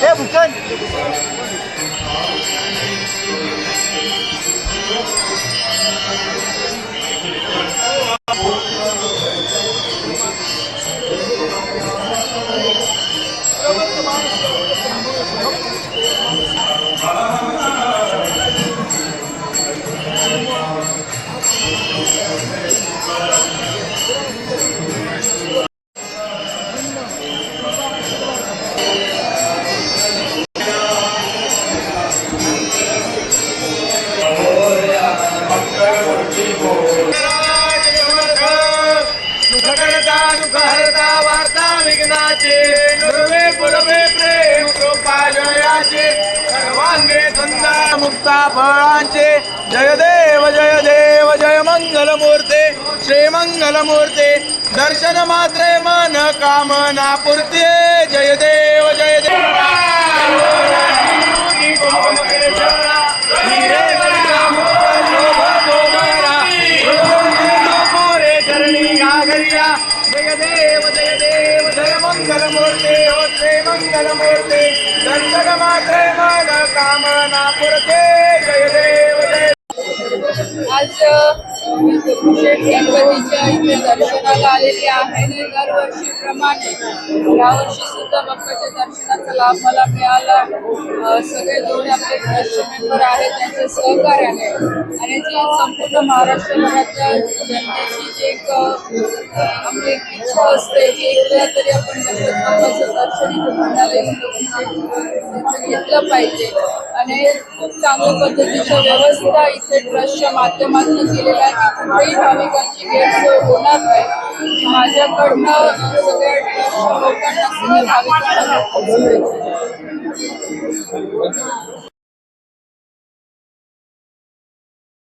Eh bukan. हरता वार्ता विघ्नाचे सर्वांगे मुक्ता फळांचे जयदेव जय देव जय मंगल मूर्ते श्रीमंगल मूर्ते दर्शन मात्रे मन कामना पुरते जय चरणी गागरिया जय देव जय देव जय मंगल मूर्ते हो श्री मंगल मूर्ते दर्शन मात्रे मन कामना पुरते जय देव जय आज दगडूशेठ गणपतीच्या इथे दर्शनाला आलेली आहे आणि दरवर्षीप्रमाणे यावर्षी सुद्धा बाप्पाच्या दर्शनाचा लाभ मला मिळाला सगळे जेवढे आपले ट्रस्टचे मेंबर आहेत त्यांच्या सहकार्याने आणि जी संपूर्ण महाराष्ट्रभरातल्या जनतेची जी एक अ, आपली एक इच्छा असते की एकदा तरी आपण गणपती बाप्पाचं दर्शन इथे म्हणाले घेतलं पाहिजे आणि खूप चांगल्या पद्धतीच्या व्यवस्था इथे ट्रस्टच्या माध्यमातून केलेल्या आहेत. की कुठेही भाविकांची गैरसोय होणार नाही. माझ्याकडनं सगळ्या ट्रस्टच्या लोकांना सगळ्या भाविकांना